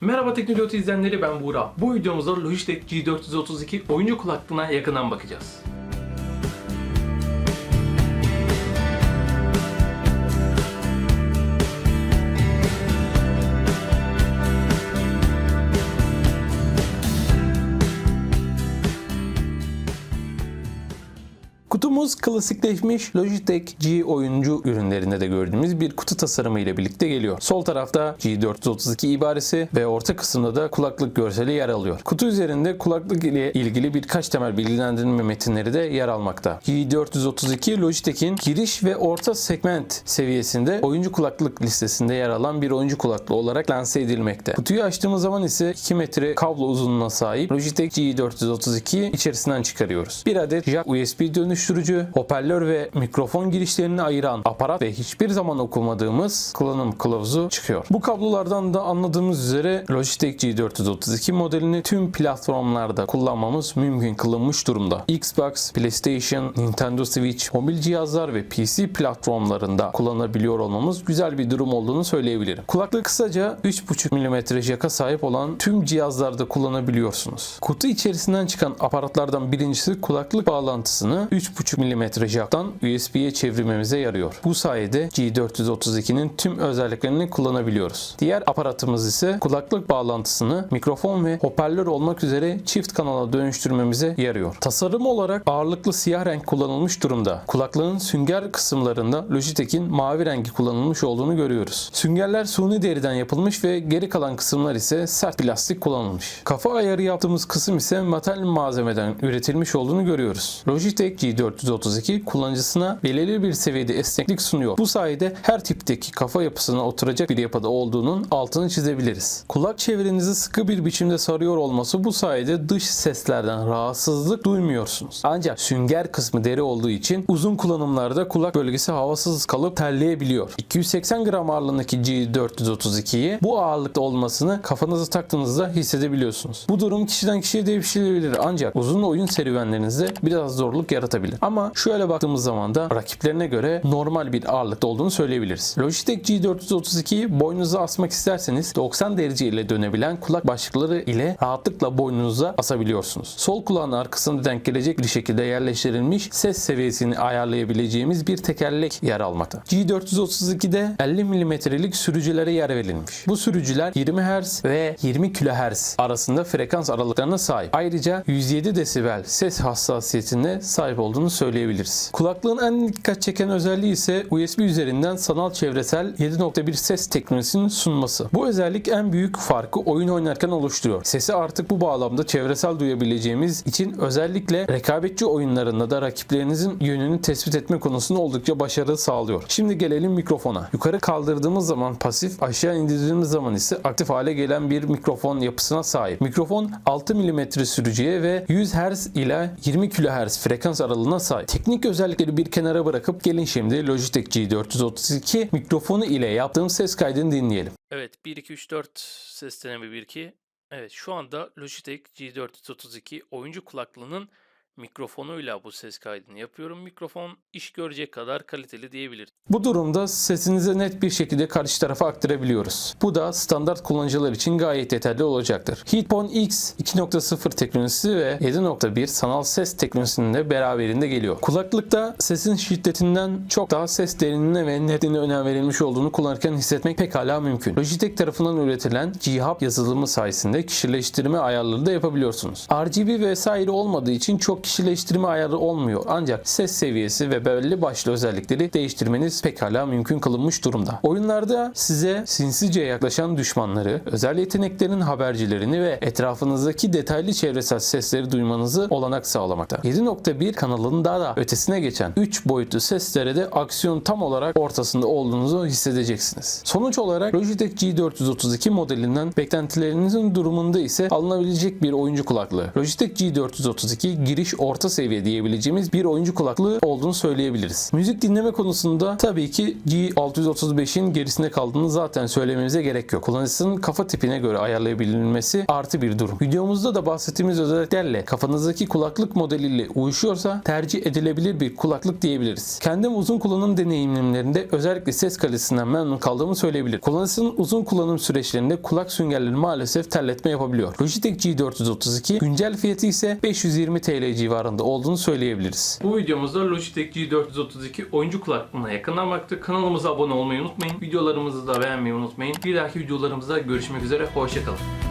Merhaba Teknoloji izleyenleri ben Buğra. Bu videomuzda Logitech G432 oyuncu kulaklığına yakından bakacağız. Kutumuz klasikleşmiş Logitech G oyuncu ürünlerinde de gördüğümüz bir kutu tasarımı ile birlikte geliyor. Sol tarafta G432 ibaresi ve orta kısımda da kulaklık görseli yer alıyor. Kutu üzerinde kulaklık ile ilgili birkaç temel bilgilendirme metinleri de yer almakta. G432 Logitech'in giriş ve orta segment seviyesinde oyuncu kulaklık listesinde yer alan bir oyuncu kulaklığı olarak lanse edilmekte. Kutuyu açtığımız zaman ise 2 metre kablo uzunluğuna sahip Logitech G432 içerisinden çıkarıyoruz. Bir adet jack USB dönüştürücü, hoparlör ve mikrofon girişlerini ayıran aparat ve hiçbir zaman okumadığımız kullanım kılavuzu çıkıyor. Bu kablolardan da anladığımız üzere Logitech G432 modelini tüm platformlarda kullanmamız mümkün kılınmış durumda. Xbox, PlayStation, Nintendo Switch, mobil cihazlar ve PC platformlarında kullanabiliyor olmamız güzel bir durum olduğunu söyleyebilirim. Kulaklık kısaca 3.5 mm jaka sahip olan tüm cihazlarda kullanabiliyorsunuz. Kutu içerisinden çıkan aparatlardan birincisi kulaklık bağlantısını 3.5 mm jacktan USB'ye çevirmemize yarıyor. Bu sayede G432'nin tüm özelliklerini kullanabiliyoruz. Diğer aparatımız ise kulaklık bağlantısını mikrofon ve hoparlör olmak üzere çift kanala dönüştürmemize yarıyor. Tasarım olarak ağırlıklı siyah renk kullanılmış durumda. Kulaklığın sünger kısımlarında Logitech'in mavi rengi kullanılmış olduğunu görüyoruz. Süngerler suni deriden yapılmış ve geri kalan kısımlar ise sert plastik kullanılmış. Kafa ayarı yaptığımız kısım ise metal malzemeden üretilmiş olduğunu görüyoruz. Logitech G432 kullanıcısına belirli bir seviyede esneklik sunuyor. Bu sayede her tipteki kafa yapısına oturacak bir yapıda olduğunun altını çizebiliriz. Kulak çevrenizi sıkı bir biçimde sarıyor olması bu sayede dış seslerden rahatsızlık duymuyorsunuz. Ancak sünger kısmı deri olduğu için uzun kullanımlarda kulak bölgesi havasız kalıp terleyebiliyor. 280 gram ağırlığındaki G432'yi bu ağırlıkta olmasını kafanıza taktığınızda hissedebiliyorsunuz. Bu durum kişiden kişiye değişebilir ancak uzun oyun serüvenlerinizde biraz zorluk yaratabilir. Ama şöyle baktığımız zaman da rakiplerine göre normal bir ağırlıkta olduğunu söyleyebiliriz. Logitech G432'yi boynunuza asmak isterseniz 90 derece ile dönebilen kulak başlıkları ile rahatlıkla boynunuza asabiliyorsunuz. Sol kulağın arkasına denk gelecek bir şekilde yerleştirilmiş ses seviyesini ayarlayabileceğimiz bir tekerlek yer almakta. G432'de 50 mm'lik sürücülere yer verilmiş. Bu sürücüler 20 Hz ve 20 kHz arasında frekans aralıklarına sahip. Ayrıca 107 desibel ses hassasiyetine sahip olduğunu söyleyebiliriz. Kulaklığın en dikkat çeken özelliği ise USB üzerinden sanal çevresel 7.1 ses teknolojisinin sunması. Bu özellik en büyük farkı oyun oynarken oluşturuyor. Sesi artık bu bağlamda çevresel duyabileceğimiz için özellikle rekabetçi oyunlarında da rakiplerinizin yönünü tespit etme konusunda oldukça başarı sağlıyor. Şimdi gelelim mikrofona. Yukarı kaldırdığımız zaman pasif, aşağı indirdiğimiz zaman ise aktif hale gelen bir mikrofon yapısına sahip. Mikrofon 6 mm sürücüye ve 100 Hz ile 20 kHz frekans aralığına sahip. Teknik özellikleri bir kenara bırakıp gelin şimdi Logitech G432 mikrofonu ile yaptığım ses kaydını dinleyelim. Evet 1 2 3 4 ses deneme 1 2. Evet şu anda Logitech G432 oyuncu kulaklığının mikrofonuyla bu ses kaydını yapıyorum. Mikrofon iş görecek kadar kaliteli diyebiliriz. Bu durumda sesinizi net bir şekilde karşı tarafa aktarabiliyoruz. Bu da standart kullanıcılar için gayet yeterli olacaktır. Heatphone X 2.0 teknolojisi ve 7.1 sanal ses teknolojisinin de beraberinde geliyor. Kulaklıkta sesin şiddetinden çok daha ses derinliğine ve netliğine önem verilmiş olduğunu kullanırken hissetmek pekala mümkün. Logitech tarafından üretilen G-Hub yazılımı sayesinde kişileştirme ayarları da yapabiliyorsunuz. RGB vesaire olmadığı için çok kişileştirme ayarı olmuyor. Ancak ses seviyesi ve belli başlı özellikleri değiştirmeniz pekala mümkün kılınmış durumda. Oyunlarda size sinsice yaklaşan düşmanları, özel yeteneklerin habercilerini ve etrafınızdaki detaylı çevresel sesleri duymanızı olanak sağlamakta. 7.1 kanalının daha da ötesine geçen 3 boyutlu seslere de aksiyon tam olarak ortasında olduğunuzu hissedeceksiniz. Sonuç olarak Logitech G432 modelinden beklentilerinizin durumunda ise alınabilecek bir oyuncu kulaklığı. Logitech G432 giriş orta seviye diyebileceğimiz bir oyuncu kulaklığı olduğunu söyleyebiliriz. Müzik dinleme konusunda tabii ki G635'in gerisinde kaldığını zaten söylememize gerek yok. Kullanıcısının kafa tipine göre ayarlayabilmesi artı bir durum. Videomuzda da bahsettiğimiz özelliklerle kafanızdaki kulaklık modeliyle uyuşuyorsa tercih edilebilir bir kulaklık diyebiliriz. Kendim uzun kullanım deneyimlerinde özellikle ses kalitesinden memnun kaldığımı söyleyebilirim. Kullanıcısının uzun kullanım süreçlerinde kulak süngerleri maalesef terletme yapabiliyor. Logitech G432 güncel fiyatı ise 520 TL civarında olduğunu söyleyebiliriz. Bu videomuzda Logitech G432 oyuncu kulaklığına yakından baktık. Kanalımıza abone olmayı unutmayın. Videolarımızı da beğenmeyi unutmayın. Bir dahaki videolarımızda görüşmek üzere. Hoşçakalın.